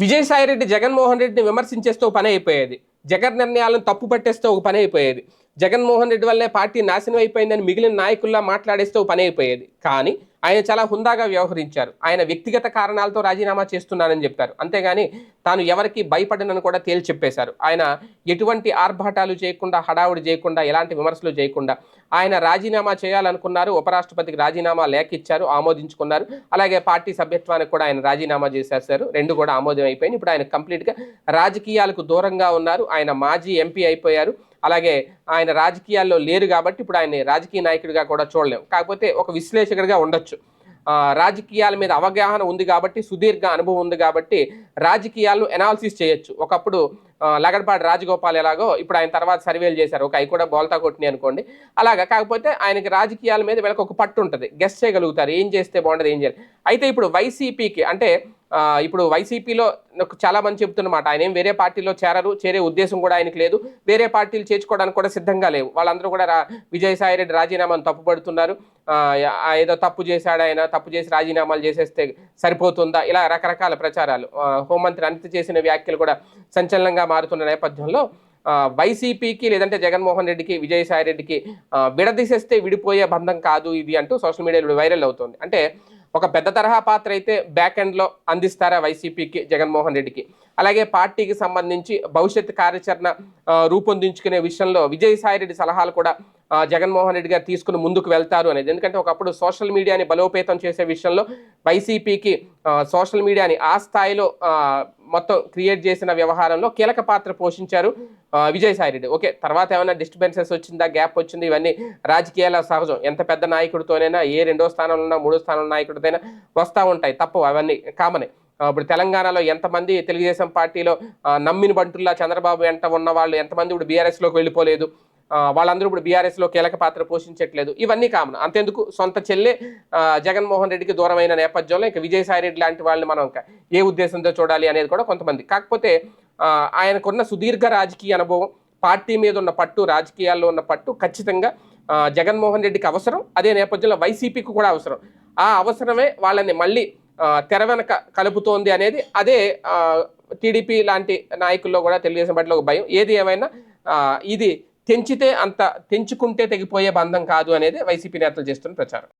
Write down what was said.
విజయసాయిరెడ్డి జగన్మోహన్ రెడ్డిని విమర్శించేస్తే ఒక పని అయిపోయేది. జగన్ నిర్ణయాలను తప్పు పట్టేస్తే ఒక పని అయిపోయేది. జగన్మోహన్ రెడ్డి వల్లే పార్టీ నాశనం అయిపోయిందని మిగిలిన నాయకుల్లా మాట్లాడేస్తే పని అయిపోయేది. కానీ ఆయన చాలా హుందాగా వ్యవహరించారు. ఆయన వ్యక్తిగత కారణాలతో రాజీనామా చేస్తున్నానని చెప్పారు. అంతేగాని తాను ఎవరికి భయపడనని కూడా తేల్చి చెప్పేశారు ఆయన ఎటువంటి ఆర్భాటాలు చేయకుండా హడావుడి చేయకుండా ఎలాంటి విమర్శలు చేయకుండా ఆయన రాజీనామా చేయాలనుకున్నారు. ఉపరాష్ట్రపతికి రాజీనామా లేఖ ఇచ్చారు ఆమోదించుకున్నారు. అలాగే పార్టీ సభ్యత్వానికి కూడా ఆయన రాజీనామా చేసేసారు రెండు కూడా ఆమోదం అయిపోయింది ఇప్పుడు ఆయన కంప్లీట్గా రాజకీయాలకు దూరంగా ఉన్నారు. ఆయన మాజీ ఎంపీ అయిపోయారు. అలాగే ఆయన రాజకీయాల్లో లేరు కాబట్టి ఇప్పుడు ఆయన రాజకీయ నాయకుడిగా కూడా చూడలేము కాకపోతే ఒక విశ్లేషకుడిగా ఉండొచ్చు. రాజకీయాల మీద అవగాహన ఉంది కాబట్టి సుదీర్ఘ అనుభవం ఉంది కాబట్టి రాజకీయాలను ఎనాలిసిస్ చేయొచ్చు. ఒకప్పుడు లగడపాటి రాజగోపాల్ ఎలాగో ఇప్పుడు ఆయన తర్వాత సర్వేలు చేశారు. ఒక అవి కూడా బోల్తా కొట్టినాయి అనుకోండి. అలాగా కాకపోతే ఆయనకి రాజకీయాల మీద వీళ్ళకి ఒక పట్టు ఉంటుంది. గెస్ట్ చేయగలుగుతారు. ఏం చేస్తే బాగుంటుంది ఏం చేయాలి. అయితే ఇప్పుడు వైసీపీకి అంటే ఇప్పుడు వైసీపీలో నాకు చాలా మంది చెప్తున్నమాట ఆయన ఏం వేరే పార్టీలో చేరరు చేరే ఉద్దేశం కూడా ఆయనకు లేదు వేరే పార్టీలు చేర్చుకోవడానికి కూడా సిద్ధంగా లేవు. వాళ్ళందరూ కూడా రా విజయసాయి రెడ్డి రాజీనామాను తప్పుపడుతున్నారు ఏదో తప్పు చేశాడు ఆయన తప్పు చేసి రాజీనామాలు చేసేస్తే సరిపోతుందా? ఇలా రకరకాల ప్రచారాలు. హోంమంత్రి అనిత చేసిన వ్యాఖ్యలు కూడా సంచలనంగా మారుతున్న నేపథ్యంలో వైసీపీకి లేదంటే జగన్మోహన్ రెడ్డికి విజయసాయి రెడ్డికి విడదీసేస్తే విడిపోయే బంధం కాదు ఇది అంటూ సోషల్ మీడియాలో వైరల్ అవుతుంది. అంటే ఒక పెద్ద తరహా పాత్ర అయితే బ్యాక్ ఎండ్లో అందిస్తారా వైసీపీకి జగన్మోహన్ రెడ్డికి? అలాగే పార్టీకి సంబంధించి భవిష్యత్ కార్యాచరణ రూపొందించుకునే విషయంలో విజయసాయి రెడ్డి సలహాలు కూడా జగన్మోహన్ రెడ్డి గారు తీసుకుని ముందుకు వెళ్తారు అనేది. ఎందుకంటే ఒకప్పుడు సోషల్ మీడియాని బలోపేతం చేసే విషయంలో వైసీపీకి సోషల్ మీడియాని ఆ స్థాయిలో మొత్తం క్రియేట్ చేసిన వ్యవహారంలో కీలక పాత్ర పోషించారు ఆ, విజయసాయి రెడ్డి. ఓకే తర్వాత ఏమైనా డిస్టర్బెన్సెస్ వచ్చిందా గ్యాప్ వచ్చింది ఇవన్నీ రాజకీయాల సహజం. ఎంత పెద్ద నాయకుడితోనైనా ఏ రెండో స్థానంలో ఉన్నా మూడో స్థానంలో నాయకుడితోనైనా వస్తూ ఉంటాయి తప్పు అవన్నీ కామనే ఇప్పుడు తెలంగాణలో ఎంతమంది తెలుగుదేశం పార్టీలో నమ్మిన బంటుల్లా చంద్రబాబు వెంట ఉన్న వాళ్ళు ఎంతమంది ఇప్పుడు బీఆర్ఎస్లోకి వెళ్ళిపోలేదు వాళ్ళందరూ ఇప్పుడు బీఆర్ఎస్లో కీలక పాత్ర పోషించట్లేదు. ఇవన్నీ కామన్. అంతెందుకు సొంత చెల్లె జగన్మోహన్ రెడ్డికి దూరమైన నేపథ్యంలో ఇంకా విజయసాయి రెడ్డి లాంటి వాళ్ళని మనం ఇంకా ఏ ఉద్దేశంతో చూడాలి అనేది కూడా కొంతమంది. కాకపోతే ఆయనకున్న సుదీర్ఘ రాజకీయ అనుభవం పార్టీ మీద ఉన్న పట్టు రాజకీయాల్లో ఉన్న పట్టు ఖచ్చితంగా జగన్మోహన్ రెడ్డికి అవసరం. అదే నేపథ్యంలో వైసీపీకి కూడా అవసరం. ఆ అవసరమే వాళ్ళని మళ్ళీ తెర వెనక కలుపుతోంది అనేది అదే టీడీపీ లాంటి నాయకుల్లో కూడా తెలుగుదేశం పార్టీలో ఒక భయం. ఏది ఏమైనా ఇది తెంచితే అంత తెంచుకుంటే తెగిపోయే బంధం కాదు అనేది వైసీపీ నేతలు చేస్తున్న ప్రచారం.